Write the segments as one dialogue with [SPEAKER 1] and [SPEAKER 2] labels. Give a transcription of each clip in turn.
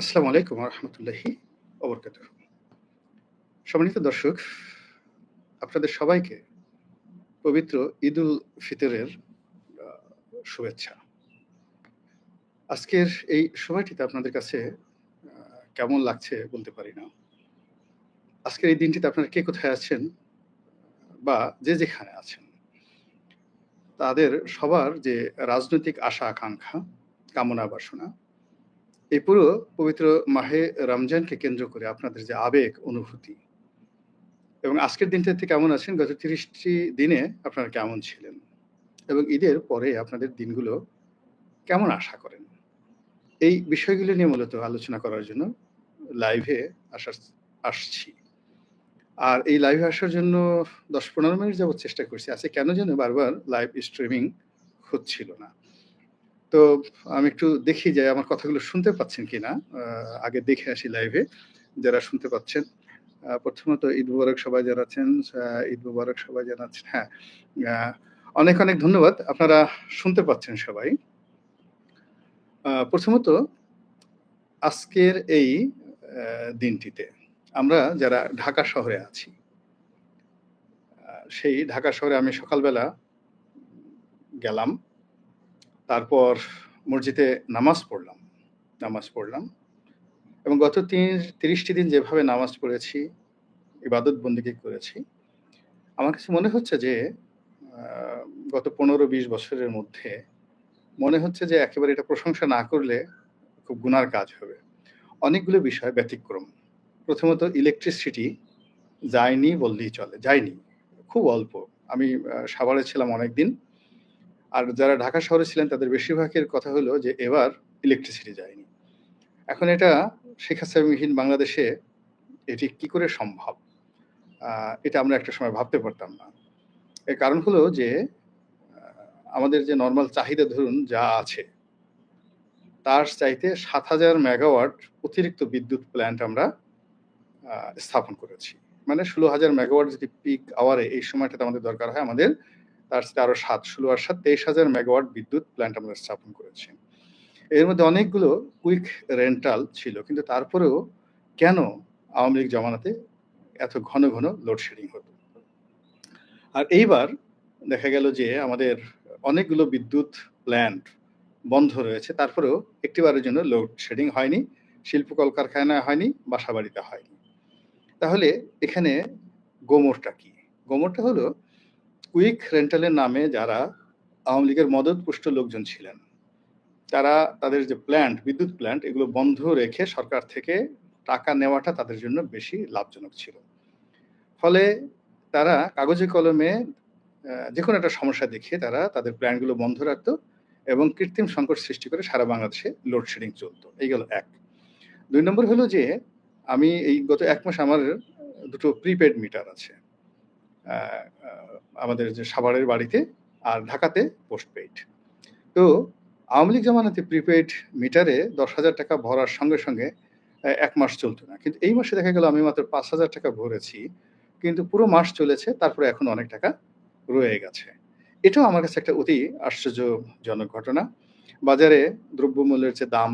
[SPEAKER 1] আসসালামু আলাইকুম রহমতুল্লাহি ওবরকাত সম্মানিত দর্শক, আপনাদের সবাইকে পবিত্র ঈদুল ফিতরের শুভেচ্ছা। আজকের এই সময়টিতে আপনাদের কাছে কেমন লাগছে বলতে পারি না। আজকের এই দিনটিতে আপনারা কে কোথায় আছেন বা যে যেখানে আছেন? তাদের সবার যে রাজনৈতিক আশা আকাঙ্ক্ষা কামনা বাসনা এই পুরো পবিত্র মাহে রমজানকে কেন্দ্র করে আপনাদের যে আবেগ, অনুভূতি। এবং আজকের দিনটাতে কেমন আছেন, গত তিরিশটি দিনে আপনারা কেমন ছিলেন? এবং ঈদের পরে আপনাদের দিনগুলো কেমন আশা করেন? এই বিষয়গুলো নিয়ে মূলত আলোচনা করার জন্য লাইভে আসার, আসছি। আর এই লাইভে আসার জন্য দশ পনেরো মিনিট যাবত চেষ্টা করছি। আছে কেন যেন বারবার লাইভ স্ট্রিমিং হচ্ছিল না। তো আমি একটু দেখি যে আমার কথাগুলো শুনতে পাচ্ছেন কিনা। আগে দেখে আসি লাইভে যারা শুনতে পাচ্ছেন। প্রথমত ঈদ মুবারক সবাই জানাচ্ছেন ঈদ মুবারক সবাই জানাচ্ছেন। হ্যাঁ অনেক অনেক ধন্যবাদ। আপনারা শুনতে পাচ্ছেন সবাই। প্রথমত আজকের এই দিনটিতে আমরা যারা ঢাকা শহরে আছি সেই ঢাকা শহরে আমি সকালবেলা গেলাম। তারপর মসজিদে নামাজ পড়লাম নামাজ পড়লাম। এবং গত তিন, তিরিশটি দিন যেভাবে নামাজ পড়েছি, ইবাদত বন্দিকে করেছি, আমার কাছে মনে হচ্ছে যে গত পনেরো, বিশ বছরের মধ্যে মনে হচ্ছে যে একেবারে এটা প্রশংসা না করলে খুব গুনার কাজ হবে। অনেকগুলো বিষয় ব্যতিক্রম। প্রথমত ইলেকট্রিসিটি যায়নি বললেই চলে, যায়নি, খুব অল্প। আমি সাভারে ছিলাম অনেক দিন আর যারা ঢাকা শহরে ছিলেন, তাদের বেশিরভাগের কথা হলো যে, এবার ইলেকট্রিসিটি যায়নি। এখন এটা শেখ হাসিনাবিহীন বাংলাদেশে এটি কি করে সম্ভব? এটা আমরা একটা সময় ভাবতে পারতাম না। এর কারণ হলো যে আমাদের যে নর্মাল চাহিদা ধরুন যা আছে, তার চাইতে সাত হাজার মেগাওয়াট অতিরিক্ত বিদ্যুৎ প্ল্যান্ট আমরা স্থাপন করেছি। মানে ষোলো হাজার মেগাওয়াট যদি পিক আওয়ারে এই সময়টাতে আমাদের দরকার হয়, আমাদের তার সাথে আরও সাত ষোলো আর সাত তেইশ হাজার মেগাওয়াট বিদ্যুৎ প্ল্যান্ট আমরা স্থাপন করেছি। এর মধ্যে অনেকগুলো কুইক রেন্টাল ছিল, কিন্তু তারপরেও কেন আওয়ামী লীগ জমানাতে এত ঘন ঘন লোডশেডিং হতো? আর এইবার দেখা গেল যে আমাদের অনেকগুলো বিদ্যুৎ প্ল্যান্ট বন্ধ রয়েছে, তারপরেও একটিবারের জন্য লোডশেডিং হয়নি, শিল্প কলকারখানায় হয়নি, বাসাবাড়িতে হয়নি। তাহলে এখানে গোমরটা কি? গোমরটা হলো কুইক রেন্টালের নামে যারা আওয়ামী লীগের মদতপুষ্ট লোকজন ছিলেন, তারা তাদের যে প্ল্যান্ট বিদ্যুৎ প্ল্যান্ট এগুলো বন্ধ রেখে সরকার থেকে টাকা নেওয়াটা তাদের জন্য বেশি লাভজনক ছিল। ফলে তারা কাগজে কলমে যে কোনো একটা সমস্যা দেখিয়ে তারা তাদের প্ল্যান্টগুলো বন্ধ রাখতো এবং কৃত্রিম সংকট সৃষ্টি করে সারা বাংলাদেশে লোডশেডিং চলতো। এই গেল এক। দুই নম্বর হলো যে, আমি এই গত এক মাস আমার দুটো প্রিপেড মিটার আছে। আমাদের যে সাভারের বাড়িতে আর ঢাকাতে পোস্টপেইড তো আওয়ামী লীগ জামানাতে প্রিপেড মিটারে দশ হাজার টাকা ভরার সঙ্গে সঙ্গে এক মাস চলতো না। কিন্তু এই মাসে দেখা গেল আমি মাত্র পাঁচ হাজার টাকা ভরেছি, কিন্তু পুরো মাস চলেছে, তারপরে এখন অনেক টাকা রয়ে গেছে। এটাও আমার কাছে একটা অতি আশ্চর্যজনক ঘটনা। বাজারে দ্রব্যমূল্যের যে দাম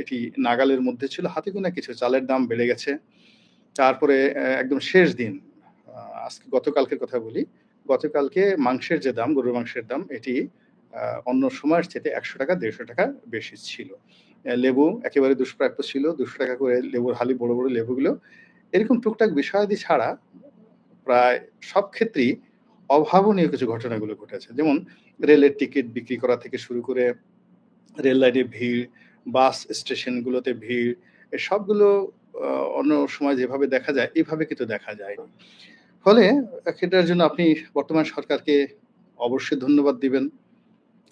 [SPEAKER 1] এটি নাগালের মধ্যে ছিল, হাতে গোনা কিছু চালের দাম বেড়ে গেছে। তারপরে একদম শেষ দিন আজকে গতকালকের কথা বলি, গতকালকে মাংসের যে দাম, গরুর মাংসের দাম, এটি অন্য সময়ের চেয়ে একশো টাকা, দেড়শো টাকা বেশি ছিল। লেবু একেবারে দুষ্প্রাপ্য ছিল, দুশো টাকা করে লেবুর হালি, বড় বড় লেবুগুলো। এরকম টুকটাক বিষয়াদি ছাড়া প্রায় সব ক্ষেত্রেই অভাবনীয় কিছু ঘটনাগুলো ঘটেছে। যেমন রেলের টিকিট বিক্রি করা থেকে শুরু করে রেল লাইনে ভিড়, বাস স্টেশনগুলোতে ভিড় সবগুলো অন্য সময় যেভাবে দেখা যায়, এভাবে কিন্তু দেখা যায়নি। ফলে এটার জন্য আপনি বর্তমান সরকারকে অবশ্যই ধন্যবাদ দিবেন,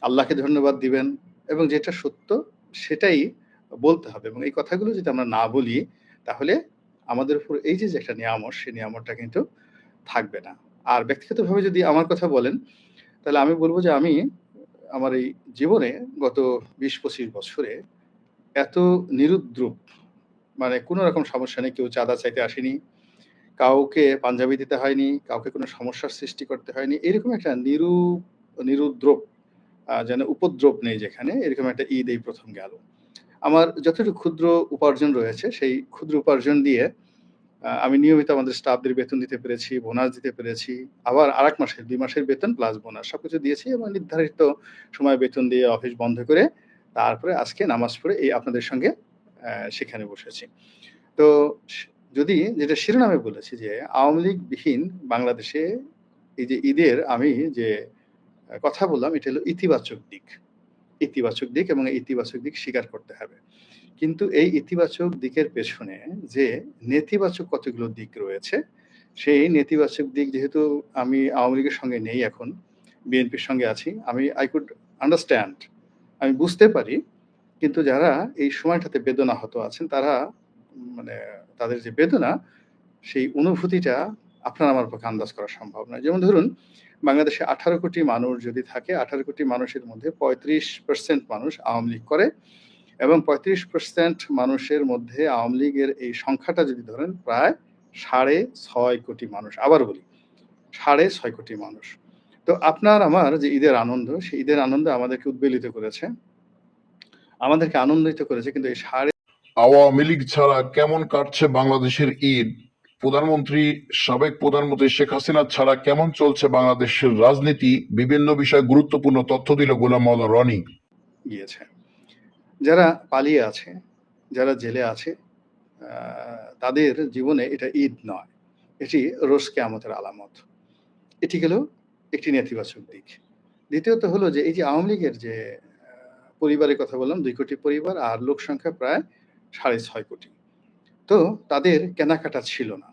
[SPEAKER 1] আল্লাহকে ধন্যবাদ দিবেন এবং যেটা সত্য সেটাই বলতে হবে এবং এই কথাগুলো যদি আমরা না বলি, তাহলে আমাদের উপর এই যে যে একটা নিয়ামত, সেই নিয়ামতটা কিন্তু থাকবে না। আর ব্যক্তিগতভাবে যদি আমার কথা বলেন, তাহলে আমি বলব যে আমি আমার এই জীবনে গত বিশ পঁচিশ বছরে এত নিরুদ্রুপ মানে কোনো রকম সমস্যা নেই, কেউ চাঁদা চাইতে আসেনি কাউকে পাঞ্জাবি দিতে হয়নি কাউকে কোনো সমস্যার সৃষ্টি করতে হয়নি এরকম একটা নিরু নিরুদ্রব যেন উপদ্রব নেই যেখানে এরকম একটা ঈদ এই প্রথম গেল আমার যতটুকু ক্ষুদ্র উপার্জন রয়েছে সেই ক্ষুদ্র উপার্জন দিয়ে আমি নিয়মিত আমাদের স্টাফদের বেতন দিতে পেরেছি, বোনাস দিতে পেরেছি। আবার আর এক মাসের দুই মাসের বেতন প্লাস বোনাস সবকিছু দিয়েছি এবং নির্ধারিত সময় বেতন দিয়ে অফিস বন্ধ করে তারপরে আজকে নামাজ পড়ে এই আপনাদের সঙ্গে সেখানে বসেছি। তো যদি যেটা শিরোনামে বলেছি যে আওয়ামী লীগবিহীন বাংলাদেশে এই যে ঈদের আমি যে কথা বললাম এটা হলো ইতিবাচক দিক। ইতিবাচক দিক এবং ইতিবাচক দিক স্বীকার করতে হবে। কিন্তু এই ইতিবাচক দিকের পেছনে যে নেতিবাচক কতগুলো দিক রয়েছে, সেই নেতিবাচক দিক যেহেতু আমি আওয়ামী লীগের সঙ্গে নেই এখন, বিএনপির সঙ্গে আছি। আমি আই কুড আন্ডারস্ট্যান্ড আমি বুঝতে পারি। কিন্তু যারা এই সময়টাতে বেদনাহত আছেন তারা মানে তাদের যে বেদনা সেই অনুভূতিটা আপনার আমার পক্ষে আন্দাজ করা সম্ভব নয়। যেমন ধরুন বাংলাদেশে ১৮ কোটি মানুষ যদি থাকে ১৮ কোটি মানুষের মধ্যে ৩৫% মানুষ আওয়ামী লীগ করে এবং ৩৫% মানুষের মধ্যে আওয়ামী লীগের এই সংখ্যাটা যদি ধরেন প্রায় ৬.৫ কোটি মানুষ। আবার বলি ৬.৫ কোটি মানুষ। তো আপনার আমার যে ঈদের আনন্দ, সেই ঈদের আনন্দ আমাদেরকে উদ্বেলিত করেছে। আমাদেরকে আনন্দিত করেছে কিন্তু এই সাড়ে
[SPEAKER 2] আওয়ামী লীগ ছাড়া কেমন কাটছে বাংলাদেশের ঈদ? প্রধানমন্ত্রী সাবেক প্রধানমন্ত্রী শেখ হাসিনা ছাড়া কেমন চলছে বাংলাদেশের রাজনীতি? বিভিন্ন বিষয়ে গুরুত্বপূর্ণ তথ্য দিল গোলাম মাওলা রনি।
[SPEAKER 1] গিয়েছে। যারা পালিয়ে আছে, যারা জেলে আছে তাদের জীবনে এটা ঈদ নয়। এটি রোজ কেয়ামতের আলামত। এটি গেল একটি নেতিবাচক দিক। দ্বিতীয়ত হলো যে এই যে আওয়ামী লীগের যে পরিবারের কথা বললাম দুই কোটি পরিবার আর লোক সংখ্যা প্রায় ৬.৫ কোটি। তো তাদের কেনাকাটা ছিল না।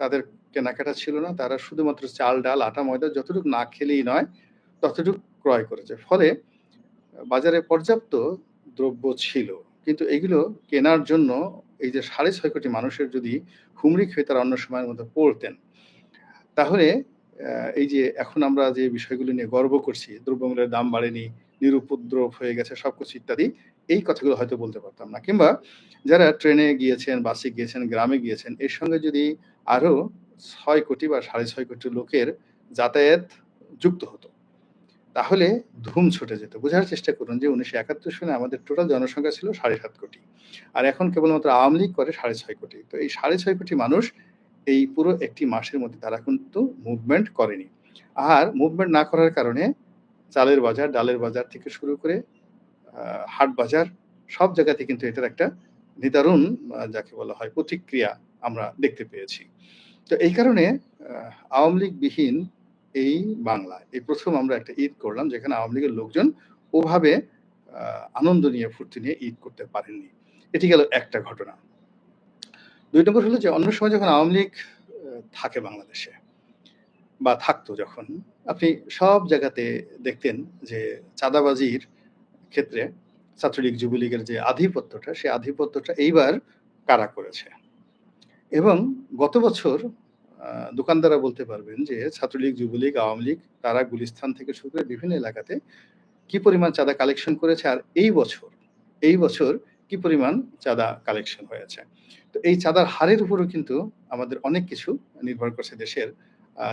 [SPEAKER 1] তাদের কেনাকাটা ছিল না। তারা শুধুমাত্র চাল, ডাল, আটা, ময়দা যতটুকু না খেলেই নয় ততটুকু ক্রয় করেছে। ফলে বাজারে পর্যাপ্ত দ্রব্য ছিল। কিন্তু এগুলো কেনার জন্য এই যে ৬.৫ কোটি মানুষের যদি হুমড়ি খেয়ে তারা অন্য সময়ের মধ্যে পড়তেন, তাহলে এই যে এখন আমরা যে বিষয়গুলো নিয়ে গর্ব করছি, দ্রব্যমূল্যের দাম বাড়েনি, নিরুপদ্রব হয়ে গেছে সবকিছু ইত্যাদি, এই কথাগুলো হয়তো বলতে পারতাম না। কিংবা যারা ট্রেনে গিয়েছেন, বাসে গিয়েছেন, গ্রামে গিয়েছেন এর সঙ্গে যদি আরও ছয় কোটি বা ৬.৫ কোটি লোকের যাতায়াত যুক্ত হতো। তাহলে ধুম ছুটে যেত। বোঝার চেষ্টা করুন যে ১৯৭১ সনে আমাদের টোটাল জনসংখ্যা ছিল ৭.৫ কোটি। আর এখন কেবলমাত্র আওয়ামী লীগ করে ৬.৫ কোটি। তো এই ৬.৫ কোটি মানুষ এই পুরো একটি মাসের মধ্যে তারা কিন্তু মুভমেন্ট করেনি। আর মুভমেন্ট না করার কারণে চালের বাজার, ডালের বাজার থেকে শুরু করে হাট বাজার সব জায়গাতে কিন্তু এটার একটা নিদারুণ যাকে বলা হয় প্রতিক্রিয়া আমরা দেখতে পেয়েছি। তো এই কারণে আওয়ামী লীগবিহীন এই বাংলা এই প্রথম আমরা একটা ঈদ করলাম যেখানে আওয়ামী লীগের লোকজন ওভাবে আনন্দ নিয়ে ফুর্তি নিয়ে ঈদ করতে পারেননি। এটি গেল একটা ঘটনা। দুই নম্বর হলো যে অন্য সময় যখন আওয়ামী লীগ থাকে বাংলাদেশে বা থাকতো যখন, আপনি সব জায়গাতে দেখতেন যে চাঁদাবাজির ক্ষেত্রে ছাত্রলীগ, যুবলীগের যে আধিপত্যটা, সেই আধিপত্যটা এইবার কারা করেছে। এবং গত বছর দোকানদাররা বলতে পারবেন যে ছাত্রলীগ, যুবলীগ, আওয়ামী লীগ তারা গুলিস্থান থেকে শুরু করে বিভিন্ন এলাকাতে কি পরিমাণ চাঁদা কালেকশন করেছে আর এই বছর, এই বছর কি পরিমাণ চাঁদা কালেকশন হয়েছে। তো এই চাঁদার হারের উপরও কিন্তু আমাদের অনেক কিছু নির্ভর করছে দেশের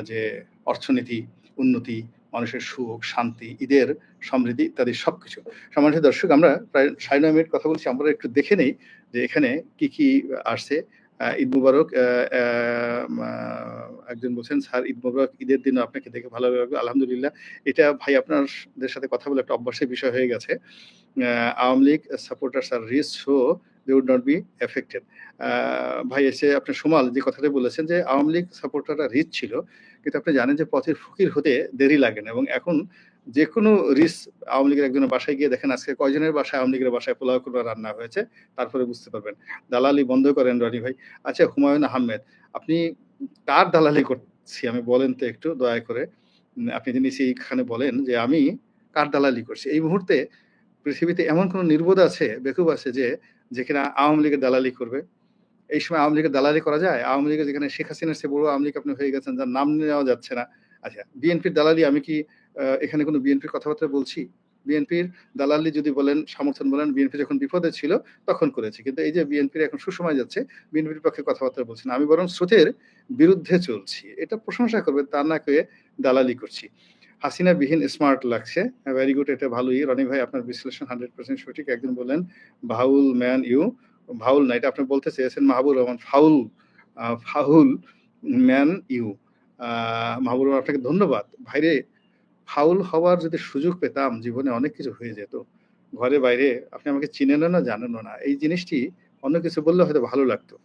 [SPEAKER 1] যে অর্থনীতি, উন্নতি, মানুষের সুখ, শান্তি, ঈদের সমৃদ্ধি ইত্যাদি সবকিছু। সম্মানিত দর্শক আমরা প্রায় ৯.৫ মিনিট কথা বলছি। আমরা একটু দেখে নেই যে এখানে কি, কি আসছে। ঈদ মুবারক একজন বলছেন, "স্যার ঈদ মুবারক। ঈদের দিন আপনাকে দেখে ভালো লাগল।" আলহামদুলিল্লাহ। এটা ভাই আপনারদের সাথে কথা বলে একটা অভ্যাসের বিষয় হয়ে গেছে। Awami League supporters R rich show they would not be affected. ভাই এসে আপনার সুমাল যে কথাটা বলেছেন যে আওয়ামী লীগ সাপোর্টাররা রিচ ছিল। কিন্তু আপনি জানেন যে পথের ফকির হতে দেরি লাগে না এবং এখন যে কোনো রিচ আওয়ামী লীগের একজনের বাসায় গিয়ে দেখেন আজকে কয়জনের বাসায় আওয়ামী লীগের বাসায় পোলাও কিংবা রান্না হয়েছে, তারপরে বুঝতে পারবেন। দালালি বন্ধ করেন রনি ভাই। আচ্ছা হুমায়ুন আহমেদ, আপনি কার দালালি করছি আমি বলেন তো একটু দয়া করে? আপনি যিনি সেইখানে বলেন যে আমি কার দালালি করছি। এই মুহূর্তে পৃথিবীতে এমন কোন নির্বোধ আছে, বেকুব আছে যে, যে কিনা আওয়ামী লীগের দালালি করবে। এই সময় আওয়ামী লীগের দালালি করা যায়? আওয়ামী লীগের যেখানে শেখ হাসিনার চেয়ে বড় আওয়ামী লীগ আপনি হয়ে গেছেন যার নাম নেওয়া যাচ্ছে না। আচ্ছা বিএনপির দালালি আমি কি এখানে কোনো বিএনপির কথাবার্তা বলছি? বিএনপির দালালি যদি বলেন, সমর্থন বলেন, বিএনপি যখন বিপদে ছিল তখন করেছি। কিন্তু এই যে বিএনপির এখন সুসময় যাচ্ছে, বিএনপির পক্ষে কথাবার্তা বলছি না। আমি বরং স্রোতের বিরুদ্ধে চলছি। এটা প্রশংসা করবে তা না কয়ে দালালি করছি। হাসিনা বিহীন স্মার্ট লাগছে। ভেরি গুড এটা ভালোই। রনি ভাই আপনার বিশ্লেষণ 100% সঠিক। একজন বললেন, "ভাউল ম্যান ইউ।" ভাউল না এটা আপনি বলতে চেয়েছেন Mahbub Rahman foul a foul man you. Ah Mahbub Rahman আপনাকে ধন্যবাদ। ভাইরে ফাউল হওয়ার যদি সুযোগ পেতাম জীবনে অনেক কিছু হয়ে যেত। ঘরে বাইরে আপনি আমাকে চিনেনও না, জানেনও না। এই জিনিসটি অন্য কিছু বললে হয়তো ভালো লাগতো।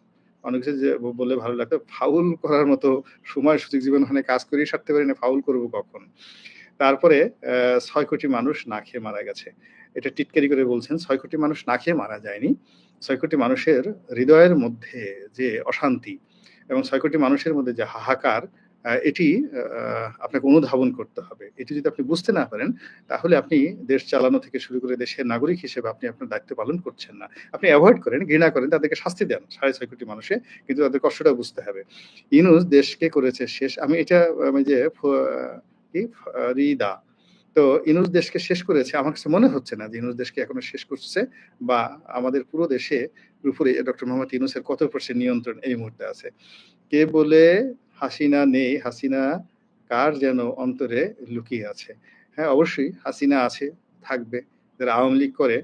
[SPEAKER 1] অন্য কিছু যে বললে ভালো লাগতো। ফাউল করার মতো সময় সুযোগ জীবনে ওখানে কাজ করেই সারতে পারি না, ফাউল করব কখন? তারপরে ৬ কোটি মানুষ না খেয়ে মারা গেছে। এটা টিটকারি করে বলছেন ছয় কোটি মানুষ না খেয়ে মারা যায়নি। ৬ কোটি মানুষের হৃদয়ের মধ্যে যে অশান্তি এবং ছয় কোটি মানুষের মধ্যে যে হাহাকার এটি আপনাকে অনুধাবন করতে হবে। এটি যদি আপনি বুঝতে না পারেন, তাহলে আপনি দেশ চালানো থেকে শুরু করে দেশের নাগরিক হিসেবে আপনি আপনার দায়িত্ব পালন করছেন না। আপনি অ্যাভয়েড করেন, ঘৃণা করেন, তাদেরকে শাস্তি দেন ৬.৫ কোটি মানুষে। কিন্তু তাদের কষ্টটা বুঝতে হবে। ইউনূস দেশকে করেছে শেষ আমি এটা আমি যে ফরিদা। তো ইউনূস দেশকে শেষ করেছে। আমার কাছে মনে হচ্ছে না যে ইউনূস দেশকে এখনও শেষ করছে বা আমাদের পুরো দেশে উপরে ডক্টর মোহাম্মদ ইউনূসের কত পার্সেন্ট নিয়ন্ত্রণ এই মুহূর্তে আছে। কে বলে হাসিনা নেই, হাসিনা কার যেন অন্তরে লুকিয়ে আছে। হ্যাঁ, অবশ্যই হাসিনা আছে, থাকবে। যারা আওয়ামী লীগ করে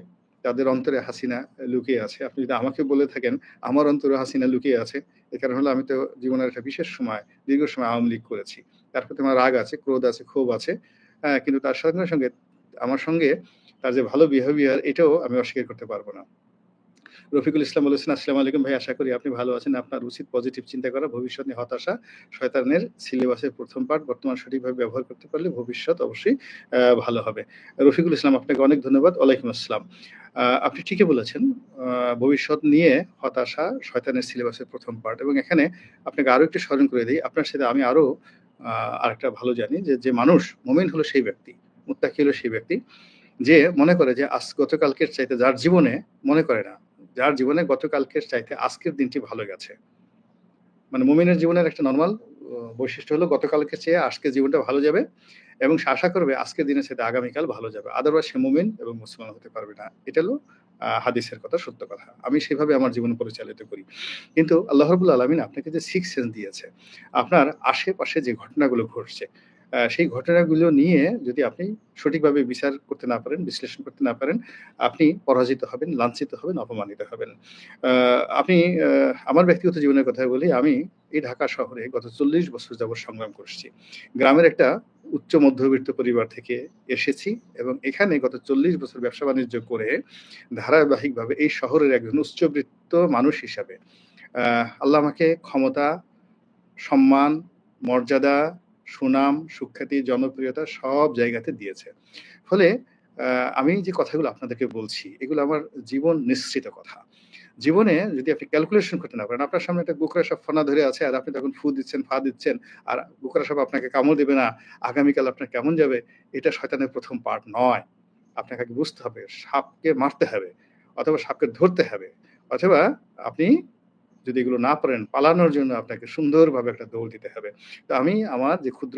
[SPEAKER 1] তাদের অন্তরে হাসিনা লুকিয়ে আছে। আপনি যদি আমাকে বলে থাকেন আমার অন্তরে হাসিনা লুকিয়ে আছে, এ কারণ হলো আমি তো জীবনের একটা বিশেষ সময় দীর্ঘ সময় আওয়ামী লীগ করেছি। তার প্রতি আমার রাগ আছে, ক্রোধ আছে, ক্ষোভ আছে। হ্যাঁ, কিন্তু তার সঙ্গে, সঙ্গে আমার সঙ্গে তার যে ভালো বিহেভিয়ার এটাও আমি অস্বীকার করতে পারব না। রফিকুল ইসলাম বলেছেন, "আসসালামু আলাইকুম ভাই আশা করি আপনি ভালো আছেন। আপনার উচিত পজিটিভ চিন্তা করা, ভবিষ্যৎ নিয়ে হতাশা, শয়তানের সিলেবাসের প্রথম পার্ট বর্তমান সঠিকভাবে ব্যবহার করতে পারলে ভবিষ্যৎ অবশ্যই ভালো হবে।" রফিকুল ইসলাম আপনাকে অনেক ধন্যবাদ। ওয়ালাইকুম আসসালাম। আপনি ঠিকই বলেছেন। ভবিষ্যৎ নিয়ে হতাশা, শয়তানের সিলেবাসের প্রথম পার্ট এবং এখানে আপনাকে আরও একটু স্মরণ করে দিই আপনার সাথে আমি আরও আ আরেকটা ভালো জানি যে, যে মানুষ মুমিন হলো সেই ব্যক্তি, মুত্তাকি হলো সেই ব্যক্তি যে মনে করে যে আজ গতকালকের চাইতে যার জীবনে মনে করে না, যার জীবনে গতকালকের চাইতে আজকের দিনটি ভালো গেছে। মানে মুমিনের জীবনের একটা নর্মাল বৈশিষ্ট্য হলো গতকালকে চেয়ে আজকের জীবনটা ভালো যাবে এবং আশা করবে আজকের দিনের চাইতে আগামীকাল ভালো যাবে। আদারওয়াইজ সে মুমিন এবং মুসলমান হতে পারবে না। এটা হলো হাদিসের কথা, সত্য কথা। আমি সেভাবে আমার জীবন পরিচালিত করি। কিন্তু আল্লাহ আলমিন আপনাকে যে সিক্স সেন্স দিয়েছে, আপনার আশেপাশে যে ঘটনাগুলো ঘটছে, সেই ঘটনাগুলো নিয়ে যদি আপনি সঠিকভাবে বিচার করতে না পারেন, বিশ্লেষণ করতে না পারেন, আপনি পরাজিত হবেন, লাঞ্ছিত হবেন, অপমানিত হবেন। আপনি আমার ব্যক্তিগত জীবনের কথা বলি, আমি এই ঢাকা শহরে গত ৪০ বছর যাবৎ সংগ্রাম করছি। গ্রামের একটা উচ্চ মধ্যবিত্ত পরিবার থেকে এসেছি এবং এখানে গত ৪০ বছর ব্যবসা-বাণিজ্য করে ধারাবাহিকভাবে এই শহরের একজন উচ্চবৃত্ত মানুষ হিসাবে আল্লাহ আমাকে ক্ষমতা, সম্মান, মর্যাদা, সুনাম, সুখ্যাতি, জনপ্রিয়তা সব জায়গাতে দিয়েছে। ফলে আমি যে কথাগুলো আপনাদেরকে বলছি, এগুলো আমার জীবন নিশ্চিত কথা। জীবনে যদি আপনি ক্যালকুলেশন করতে না পারেন, আপনার সামনে একটা গোকরা সাপ ফোনা ধরে আছে আর আপনি তখন ফু দিচ্ছেন, ফা দিচ্ছেন আর গোকরা সাপ আপনাকে কামড় দেবে না, আগামীকাল আপনার কেমন যাবে, এটা শয়তানের প্রথম পার্ট নয়। আপনাকে বুঝতে হবে, সাপকে মারতে হবে অথবা সাপকে ধরতে হবে অথবা আপনি যদি এগুলো না পারেন, পালানোর জন্য আপনাকে সুন্দরভাবে একটা দৌড় দিতে হবে। তো আমি আমার যে ক্ষুদ্র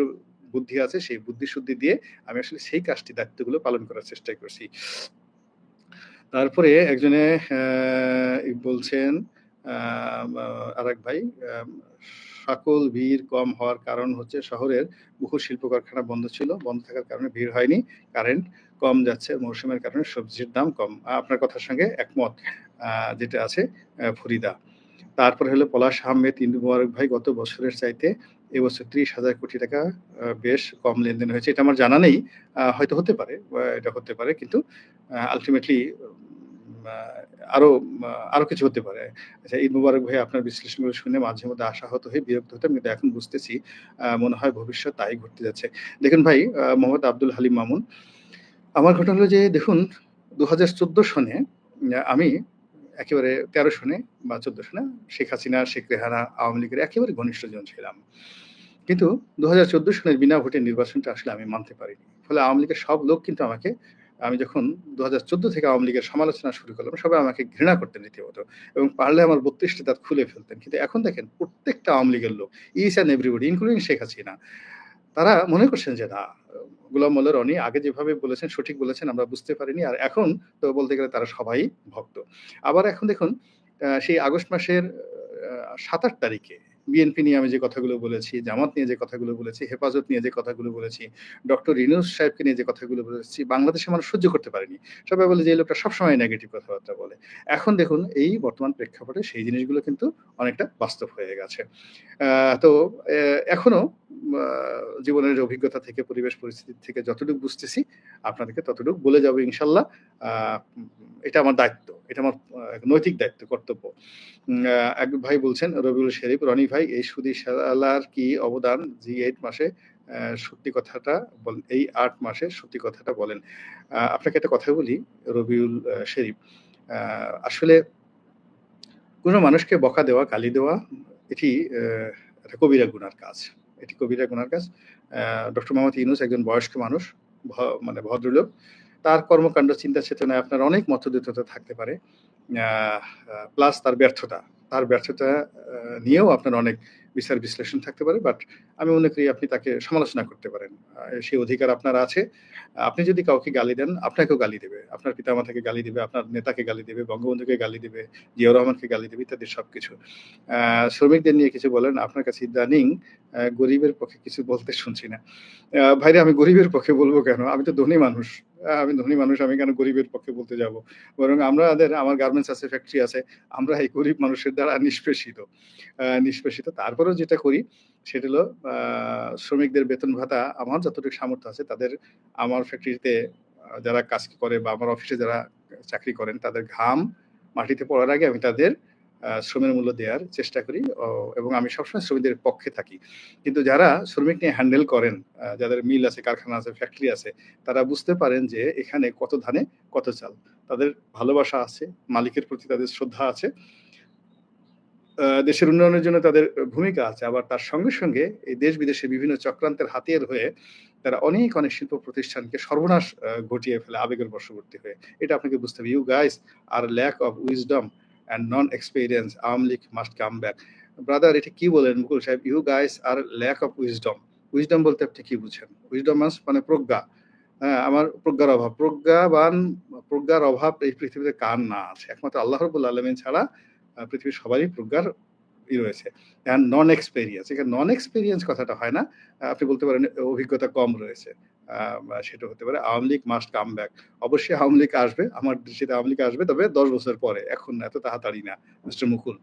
[SPEAKER 1] বুদ্ধি আছে সেই বুদ্ধি-শুদ্ধি দিয়ে আমি আসলে সেই কাজটি দায়িত্বগুলো পালন করার চেষ্টা করছি। তারপরে একজনে বলছেন আরেক ভাই সকল ভিড় কম হওয়ার কারণ হচ্ছে শহরের বহু শিল্প কারখানা বন্ধ ছিল। বন্ধ থাকার কারণে ভিড় হয়নি। কারেন্ট কম যাচ্ছে। মৌসুমের কারণে সবজির দাম কম। আপনার কথার সঙ্গে একমত যেটা আছে ফরিদা। তারপরে হলো পলাশ আহমেদ, ইন্দু মোবারক ভাই গত বছরের চাইতে এবছর ৩০,০০০ কোটি টাকা বেশ কম লেনদেন হয়েছে। এটা আমার জানা নেই। হয়তো হতে পারে। এটা হতে পারে। কিন্তু আলটিমেটলি আরও আরও কিছু হতে পারে। আচ্ছা ঈদ মুবারক ভাই আপনার বিশ্লেষণগুলো শুনে মাঝে মধ্যে আশাহত হয়ে বিরক্ত হতাম। কিন্তু এখন বুঝতেছি মনে হয় ভবিষ্যৎ তাই ঘটতে যাচ্ছে। দেখুন ভাই মোহাম্মদ আব্দুল হালিম মামুন। আমার ঘটনা হলো যে দেখুন ২০১৪ সনে আমি একেবারে ১৩ সনে বা ১৪ সনে শেখ হাসিনা, শেখ রেহানা, আওয়ামী লীগের একেবারে ঘনিষ্ঠজন ছিলাম। কিন্তু ২০১৪ সনের বিনা ভোটে নির্বাচনটা আসলে আমি মানতে পারিনি। ফলে আওয়ামী লীগের সব লোক কিন্তু আমাকে আমি যখন ২০১৪ থেকে আওয়ামী লীগের সমালোচনা শুরু করলাম, সবাই আমাকে ঘৃণা করতেন রীতিমত এবং পারলে আমার ৩২ টি দাঁত খুলে ফেলতেন। কিন্তু এখন দেখেন প্রত্যেকটা আওয়ামী লীগের লোক is and everybody including Sheikh Hasina তারা মনে করছেন যে, না, গুলাম মোল্লা রনি আগে যেভাবে বলেছেন, সঠিক বলেছেন, আমরা বুঝতে পারিনি। আর এখন তো বলতে গেলে তারা সবাই ভক্ত। আবার এখন দেখুন সেই আগস্ট মাসের সাত ৭-৮ তারিখে বিএনপি নিয়ে আমি যে কথাগুলো বলেছি, জামাত নিয়ে যে কথাগুলো বলেছি, হেফাজত নিয়ে যে কথাগুলো বলেছি, ডক্টর ইউনূস সাহেবকে নিয়ে যে কথাগুলো বলেছি, বাংলাদেশে মানুষ সহ্য করতে পারেনি। সবাই বলে যে এই লোকটা সবসময় নেগেটিভ কথাবার্তা বলে। এখন দেখুন এই বর্তমান প্রেক্ষাপটে সেই জিনিসগুলো কিন্তু অনেকটা বাস্তব হয়ে গেছে। তো এখনও জীবনের অভিজ্ঞতা থেকে পরিবেশ পরিস্থিতি থেকে যতটুকু বুঝতেছি আপনাদেরকে ততটুকু বলে যাব ইনশাল্লাহ এটা আমার দায়িত্ব। এটা আমার নৈতিক দায়িত্ব, কর্তব্য। এক ভাই বলছেন রবিউল শরীফ, "রনি ভাই এই সুদি শালার কি অবদান জি এইট মাসে সত্যি কথাটা এই আট মাসে সত্যি কথাটা বলেন।" আপনাকে একটা কথা বলি রবিউল শরীফ। আসলে কোন মানুষকে বকা দেওয়া, গালি দেওয়া এটি একটা কবিরা গুনার কাজ। এটি কবিরা গুনার কাজ। ডক্টর মোহাম্মদ ইউনূস একজন বয়স্ক মানুষ, মানে ভদ্রলোক। তার কর্মকাণ্ড, চিন্তা চেতনায় আপনার অনেক মতদ্বৈততা থাকতে পারে। প্লাস তার ব্যর্থতা। তার ব্যর্থতা নিয়েও আপনার অনেক বিচার বিশ্লেষণ থাকতে পারে। বাট আমি মনে করি আপনি তাকে সমালোচনা করতে পারেন। সেই অধিকার আপনার আছে। আপনি যদি কাউকে গালি দেন, আপনাকেও গালি দেবে। আপনার পিতামাতাকে গালি দেবে আপনার নেতাকে গালি দেবে বঙ্গবন্ধুকে গালি দেবে জিয়াউর রহমানকে গালি দেবে ইত্যাদি সব কিছু শ্রমিকদের নিয়ে কিছু বলেন, আপনার কাছে ইদানিং গরিবের পক্ষে কিছু বলতে শুনছি না। ভাইরে আমি গরিবের পক্ষে বলব কেন? আমি তো ধনী মানুষ। আমি ধনী মানুষ, আমি কেন গরিবের পক্ষে বলতে যাব? বরং আমাদের আমার গার্মেন্টস আছে, ফ্যাক্টরি আছে। আমরা এই গরিব মানুষের দ্বারা নিষ্পেষিত। নিষ্পেষিত। তারপরেও যেটা করি সেটা হলো শ্রমিকদের বেতন ভাতা আমার যতটুকু সামর্থ্য আছে তাদের আমার ফ্যাক্টরিতে যারা কাজ করে বা আমার অফিসে যারা চাকরি করেন তাদের ঘাম মাটিতে পড়ার আগে আমি তাদের শ্রমের মূল্য দেওয়ার চেষ্টা করি এবং আমি সবসময় শ্রমিকদের পক্ষে থাকি। কিন্তু যারা শ্রমিক নিয়ে হ্যান্ডেল করেন, যাদের মিল আছে, কারখানা আছে, ফ্যাক্টরি আছে, তারা বুঝতে পারেন যে এখানে কত ধানে কত চাল। তাদের ভালোবাসা আছে, মালিকের প্রতি তাদের শ্রদ্ধা আছে। দেশের উন্নয়নের জন্য তাদের ভূমিকা আছে। আবার তার সঙ্গে, সঙ্গে এই দেশ-বিদেশে বিভিন্ন চক্রান্তের হাতিয়ার হয়ে তারা অনেক, অনেক শিল্প প্রতিষ্ঠানকে সর্বনাশ ঘটিয়ে ফেলে আবেগের বশবর্তী হয়ে। এটা আপনাকে বুঝতে হবে। You guys are lack of wisdom and non-experience. Awami League must come back." Brother এটা কি বলেন মুকুল সাহেব? "You guys are lack of wisdom." wisdom বলতে আপনি কি বুঝেন? means মানে প্রজ্ঞা। হ্যাঁ, আমার প্রজ্ঞার অভাব। প্রজ্ঞাবান প্রজ্ঞার অভাব এই পৃথিবীতে কার না আছে? একমাত্র আল্লাহ রাব্বুল আলামিন ছাড়া পৃথিবীর সবারই প্রজ্ঞার ই রয়েছে। And non experience. এখানে নন এক্সপেরিয়েন্স কথাটা হয় না। আপনি বলতে পারেন অভিজ্ঞতা কম রয়েছে। সেটা হতে পারে Awami League must come back. অবশ্যই আওয়ামী লীগ আসবে। আমার দৃষ্টিতে আওয়ামী লীগ আসবে তবে ১০ বছর পরে। এখন এত তাড়াতাড়ি না, মিস্টার মুকুল।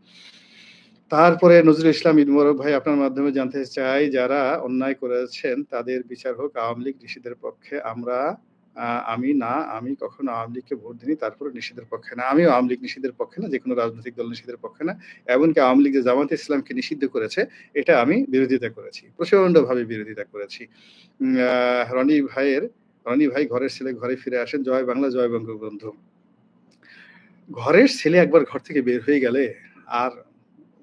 [SPEAKER 1] তারপরে নজরুল ইসলাম ইদমরক ভাই আপনার মাধ্যমে জানতে চাই যারা অন্যায় করেছেন তাদের বিচার হোক। আওয়ামী লীগ নিষিদ্ধের পক্ষে আমরা আমি না, আমি কখনো আওয়ামী লীগকে ভোট দিইনি। তারপরে নিষিদ্ধের পক্ষে না। আমিও আওয়ামী লীগ নিষিদ্ধের পক্ষে না। যে কোনো রাজনৈতিক দল নিষিদ্ধের পক্ষে না। এমনকি আওয়ামী লীগ যে জামায়াতে ইসলামকে নিষিদ্ধ করেছে এটা আমি বিরোধিতা করেছি। প্রচন্ডভাবে বিরোধিতা করেছি। রনি ভাইয়ের রনি ভাই ঘরের ছেলে ঘরে ফিরে আসেন। জয় বাংলা, জয় বঙ্গবন্ধু। ঘরের ছেলে একবার ঘর থেকে বের হয়ে গেলে আর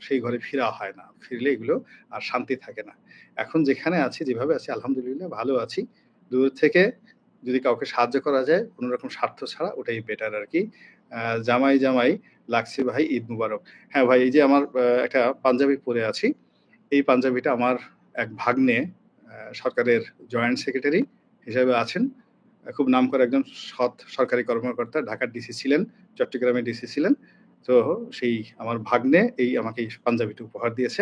[SPEAKER 1] সেই ঘরে ফিরা হয় না। ফিরলে এগুলো আর শান্তি থাকে না। এখন যেখানে আছি, যেভাবে আছি আলহামদুলিল্লাহ ভালো আছি। দূর থেকে যদি কাউকে সাহায্য করা যায় কোন রকম স্বার্থ ছাড়া ওটাই বেটার আর কি জামাই, জামাই লাগছে ভাই ঈদ মুবারক। হ্যাঁ ভাই এই যে আমার একটা পাঞ্জাবি পরে আছি। এই পাঞ্জাবিটা আমার এক ভাগ্নে সরকারের জয়েন্ট সেক্রেটারি হিসেবে আছেন। খুব নামকরা একজন সৎ সরকারি কর্মকর্তা। ঢাকার ডিসি ছিলেন, চট্টগ্রামের ডিসি ছিলেন। তো সেই আমার ভাগ্নে এই আমাকে এই পাঞ্জাবিটা উপহার দিয়েছে।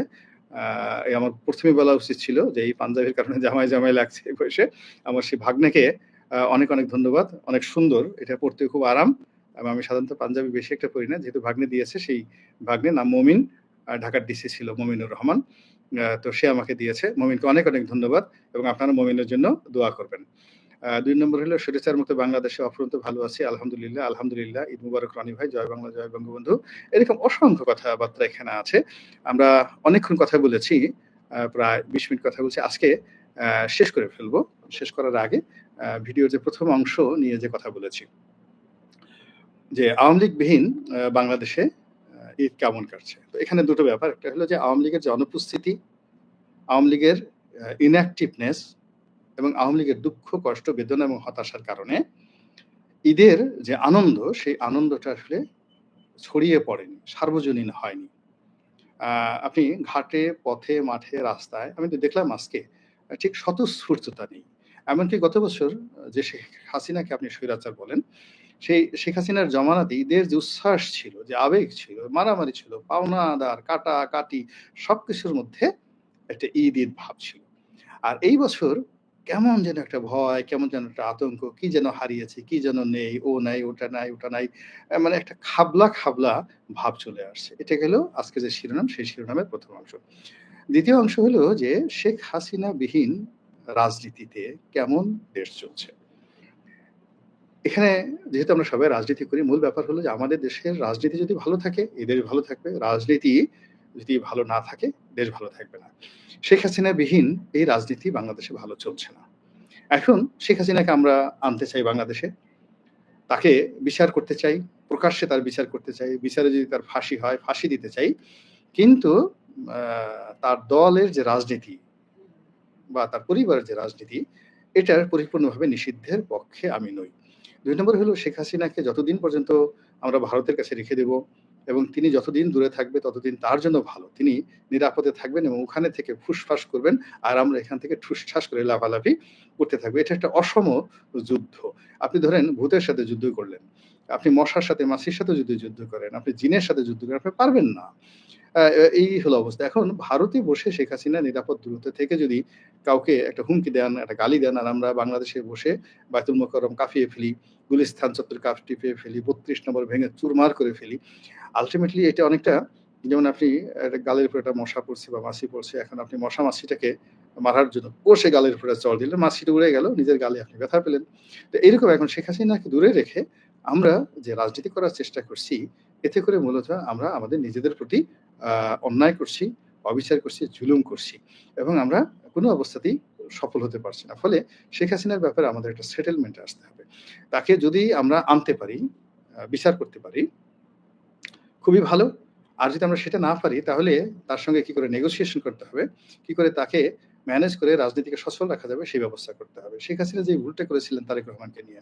[SPEAKER 1] আমার প্রথমে বলা উচিত ছিল যে এই পাঞ্জাবির কারণে জামাই, জামাই লাগছে বয়সে। আমার সেই ভাগ্নেকে অনেক, অনেক ধন্যবাদ। অনেক সুন্দর। এটা পড়তে খুব আরাম। আমি সাধারণত পাঞ্জাবি বেশি একটা পড়ি না। যেহেতু ভাগ্নে দিয়েছে সেই ভাগ্নে নাম মমিন। ঢাকার ডিসি ছিল মমিনুর রহমান। তো সে আমাকে দিয়েছে। মমিনকে অনেক, অনেক ধন্যবাদ এবং আপনারা মমিনের জন্য দোয়া করবেন। দুই ২ নম্বর হলো স্বৈরাচার মতো বাংলাদেশে অফুরন্ত ভালো আছি আলহামদুলিল্লাহ, আলহামদুলিল্লাহ। ঈদ মুবারক রনি ভাই, জয় বাংলা, জয় বঙ্গবন্ধু। এরকম অসংখ্য কথাবার্তা এখানে আছে। আমরা অনেকক্ষণ কথা বলেছি। প্রায় ২০ মিনিট কথা বলছি। আজকে শেষ করে ফেলব শেষ করার আগে ভিডিওর যে প্রথম অংশ নিয়ে যে কথা বলেছি। যে আওয়ামী লীগবিহীন বাংলাদেশে ঈদ কেমন কাটছে? তো এখানে দুটো ব্যাপার। একটা হলো যে আওয়ামী লীগের যে অনুপস্থিতি, আওয়ামী লীগের ইনঅ্যাক্টিভনেস এবং আওয়ামী লীগের দুঃখ, কষ্ট, বেদনা এবং হতাশার কারণে ঈদের যে আনন্দ, সেই আনন্দটা আসলে ছড়িয়ে পড়েনি, সার্বজনীন হয়নি। আপনি ঘাটে, পথে, মাঠে, রাস্তায় আমি তো দেখলাম আজকে ঠিক স্বতঃস্ফূর্ততা নেই। এমনকি গত বছর যে শেখ হাসিনাকে আপনি স্বৈরাচার বলেন, সেই শেখ হাসিনার জমানাতে ঈদের যে উচ্ছ্বাস ছিল, যে আবেগ ছিল, মারামারি ছিল, পাওনা-আদার, কাটাকাটি সবকিছুর মধ্যে একটা ঈদ, ঈদ ভাব ছিল। আর এই বছর কেমন যেন একটা ভয়, কেমন যেন একটা আতঙ্ক, কি যেন হারিয়েছে, কি যেন নেই, ও নাই, ওটা নাই, ওটা নাই। মানে একটা খাবলা, খাবলা ভাব চলে আসছে। এটা গেল আজকে যে শিরোনাম, সেই শিরোনামের প্রথম অংশ। দ্বিতীয় অংশ হলো যে শেখ হাসিনাবিহীন রাজনীতিতে কেমন দেশ চলছে? এখানে যেহেতু আমরা সবাই রাজনীতি করি, মূল ব্যাপার হলো যে আমাদের দেশের রাজনীতি যদি ভালো থাকে, এই দেশ ভালো থাকবে। রাজনীতি যদি ভালো না থাকে, দেশ ভালো থাকবে না। শেখ হাসিনা বিহীন এই রাজনীতি বাংলাদেশে ভালো চলছে না। এখন শেখ হাসিনাকে আমরা আনতে চাই বাংলাদেশে। তাকে বিচার করতে চাই, প্রকাশ্যে তার বিচার করতে চাই। বিচারে যদি তার ফাঁসি হয়, ফাঁসি দিতে চাই। কিন্তু তার দলের যে রাজনীতি বা তার পরিবারের যে রাজনীতি, এটার পরিপূর্ণভাবে নিষিদ্ধের পক্ষে আমি নই। দুই নম্বর হলো শেখ হাসিনাকে যতদিন পর্যন্ত আমরা ভারতের কাছে রেখে দেব এবং তিনি যতদিন দূরে থাকবে ততদিন তার জন্য ভালো। তিনি নিরাপদে থাকবেন এবং ওখানে থেকে ফুসফাস করবেন। আর আমরা এখান থেকে ঠুসঠাস করে লাফালাফি করতে থাকব। এটা একটা অসম যুদ্ধ। আপনি ধরেন ভূতের সাথে যুদ্ধ করলেন। আপনি মশার সাথে, মাছির সাথে যদি যুদ্ধ করেন, আপনি জিনের সাথে যুদ্ধ করেন, আপনি পারবেন না। এই হলো অবস্থা। এখন ভারতে বসে শেখ হাসিনা নিরাপদ দূরত্ব থেকে যদি কাউকে একটা হুমকি দেন, একটা গালি দেন আর আমরা বাংলাদেশে বসে বায়তুল মোকাররম কাঁপিয়ে ফেলি, গুলিস্তান চত্বর কাঁপিয়ে ফেলি, ৩২ নম্বর ভেঙে চুরমার করে ফেলি। আলটিমেটলি এটা অনেকটা যেমন আপনি একটা গালের উপরে একটা মশা পড়ছে বা মাছি পড়ছে। এখন আপনি মশা মাছিটাকে মারার জন্য কষে গালের উপরে চড় দিলেন। মাছিটা উড়ে গেল, নিজের গালে আপনি ব্যথা পেলেন। তো এরকম এখন শেখ হাসিনাকে দূরে রেখে আমরা যে রাজনীতি করার চেষ্টা করছি, এতে করে মূলত আমরা আমাদের নিজেদের প্রতি অন্যায় করছি, অবিচার করছি, জুলুম করছি এবং আমরা কোনো অবস্থাতেই সফল হতে পারছি না। ফলে শেখ হাসিনার ব্যাপারে আমাদের একটা সেটেলমেন্ট আসতে হবে। তাকে যদি আমরা আনতে পারি, বিচার করতে পারি খুবই ভালো। আর যদি আমরা সেটা না পারি তাহলে তার সঙ্গে কি করে নেগোসিয়েশন করতে হবে, কি করে তাকে ম্যানেজ করে রাজনীতিকে সচল রাখা যাবে সেই ব্যবস্থা করতে হবে। শেখ হাসিনা যে ভুলটা করেছিলেন তারেক রহমানকে নিয়ে,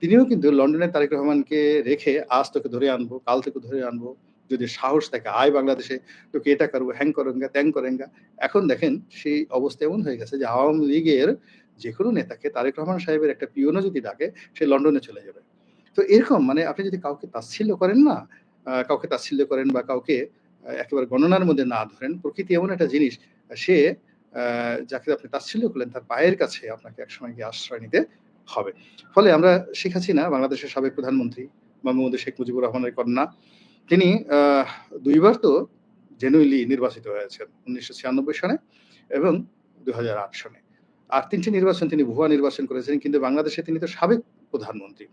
[SPEAKER 1] তিনিও কিন্তু লন্ডনে তারেক রহমানকে রেখে আজ তোকে ধরে আনব, কাল তোকে ধরে আনব। যদি সাহস থাকে আয় বাংলাদেশে, তোকে এটা করব, হ্যাং করেঙ্গা, ত্যাং করেঙ্গা। এখন দেখেন সেই অবস্থা এমন হয়ে গেছে যে আওয়ামী লীগের যে কোনো নেতাকে তারেক রহমান সাহেবের একটা পিয়নও যদি ডাকে, সে লন্ডনে চলে যাবে। তো এরকম মানে আপনি যদি কাউকে তাচ্ছিল্য করেন না, কাউকে তাচ্ছিল্য করেন বা কাউকে একেবারে গণনার মধ্যে না ধরেন, প্রকৃতি এমন একটা জিনিস সে যাকে আপনি তাচ্ছিল্য করলেন তার পায়ের কাছে আপনাকে একসময় গিয়ে আশ্রয় নিতে হবে। ফলে আমরা শেখ হাসিনা বাংলাদেশের সাবেক প্রধানমন্ত্রী বঙ্গবন্ধু শেখ মুজিবুর রহমানের কন্যা। তিনি দুইবার তো জেনুইনলি নির্বাচিত হয়েছেন। ১৯৯৬ সনে এবং ২০০৮ সনে। আর তিনটি নির্বাচন তিনি ভুয়া নির্বাচন করেছেন। কিন্তু বাংলাদেশে তিনি তো সাবেক প্রধানমন্ত্রী।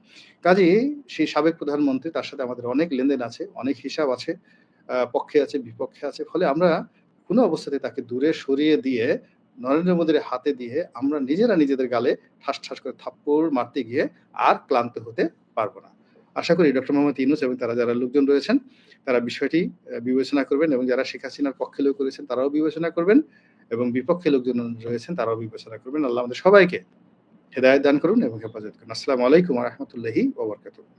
[SPEAKER 1] কাজেই সেই সাবেক প্রধানমন্ত্রী তার সাথে আমাদের অনেক লেনদেন আছে, অনেক হিসাব আছে, পক্ষে আছে, বিপক্ষে আছে। ফলে আমরা কোনো অবস্থাতে তাকে দূরে সরিয়ে দিয়ে নরেন্দ্র মোদীর হাতে দিয়ে আমরা নিজেরা নিজেদের গালে ঠাস, ঠাস করে থাপ্পড় মারতে গিয়ে আর ক্লান্ত হতে পারব না। আশা করি ডক্টর মোহাম্মদ ইউনুস এবং তারা যারা লোকজন রয়েছেন, তারা বিষয়টি বিবেচনা করবেন এবং যারা শেখ হাসিনার পক্ষে লোক করেছেন তারাও বিবেচনা করবেন এবং বিপক্ষে লোকজন রয়েছেন তারাও বিবেচনা করবেন। আল্লাহ আমাদের সবাইকে হেদায়ত দান করুন এবং হেফাজত করুন। আসসালামু আলাইকুম রহমতুল্লাহি বারাকাতুহু।